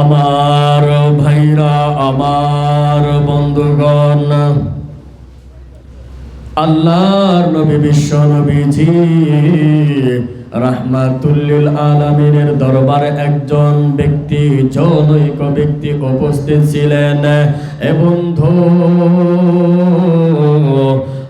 আমার ভাইরা, আমার বন্ধুগণ, আল্লাহর নবী, বিশ্ব নবীজি, রাহমাতুল্লিল আলামিনের দরবারে একজন ব্যক্তি, জনৈক ব্যক্তি উপস্থিত ছিলেন। এবং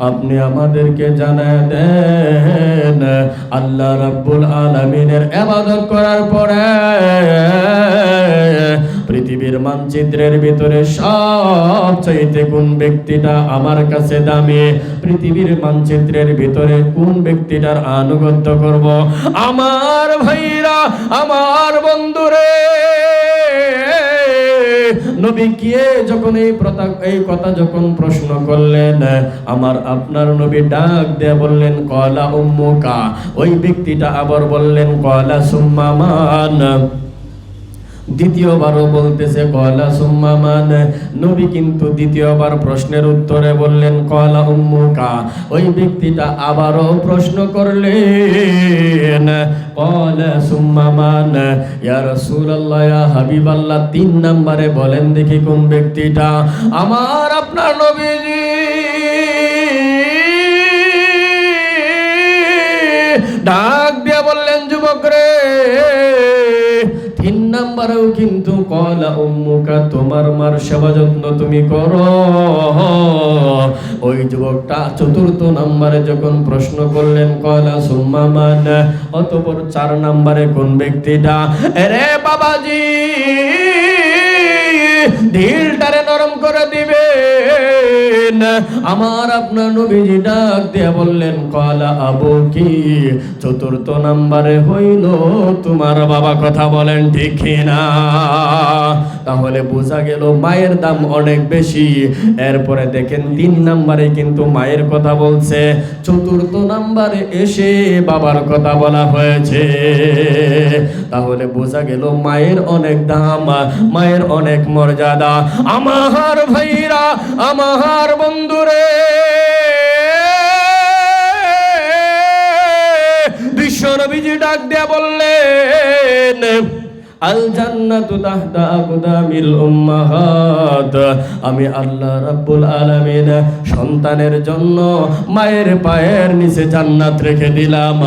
আপনি আমাদেরকে জানায় দেন, আল্লাহ রাব্বুল আলামিনের ইবাদত করার পরে পৃথিবীর মানচিত্রের ভিতরে সব চাইতে কোন ব্যক্তিটা আমার কাছে দামি, পৃথিবীর মানচিত্রের ভিতরে কোন ব্যক্তিটার আনুগত্য করব? আমার ভাইরা, আমার নবী কে যখন এই প্রতা এই কথা যখন প্রশ্ন করলেন, আমার আপনার নবী ডাক দিয়ে বললেন, কলা উম্মুকা। ওই ব্যক্তিটা আবার বললেন, কলা সুম্মামান। দ্বিতীয়বারও বলতেছে কয়লা সুম্মা মান? নবী কিন্তু দ্বিতীয়বার প্রশ্নের উত্তরে বললেন কয়লা উম্মুকা। ওই ব্যক্তিটা আবারও প্রশ্ন করলেন, কলা সুম্মামান ইয়া রাসূলুল্লাহ, ইয়া তিন নম্বরে বলেন, দেখি কোন ব্যক্তিটা? আমার আপনার নবীজি ডাক নাম্বারেও কিন্তু কলা উম্মুকা, তোমার মার সেবা যত্ন তুমি করো। ওই যুবকটা চতুর্থ নাম্বারে যখন প্রশ্ন করলেন, কলা সুম্মামান অতপর চার নাম্বারে কোন ব্যক্তিটা? রে বাবাজি, ঢিলটারে নরম করে দিবেন আমার আপনার নবীজি ডাক দিয়ে বললেন, কলা আবু কি? চতুর্থ নাম্বারে হইল, তোমার বাবা কথা বলেন ঠিক না তাহলে বোঝা গেল মায়ের দাম অনেক বেশি। এরপরে দেখেন তিন নাম্বারে কিন্তু মায়ের কথা বলছে, চতুর্থ নাম্বারে এসে বাবার কথা বলা হয়েছে। তাহলে বোঝা গেল মায়ের অনেক দাম, মায়ের অনেক মর্যাদা। আমার ভাইরা, আমার বন্ধুরে বিশ্বনবীজি ডাক দেয়া বললেন আল জান্নাতু তাহতা আকদামিল উম্মাহাত। আমি আল্লাহ রাব্বুল আলামিন সন্তানের জন্য মায়ের পায়ের নিচে জান্নাত রেখে দিলাম।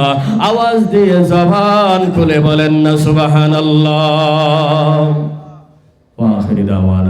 আওয়াজ দিয়ে জবান খুলে বলেন না, সুবহানাল্লাহ। ওয়া আখিরি দাওয়ানা।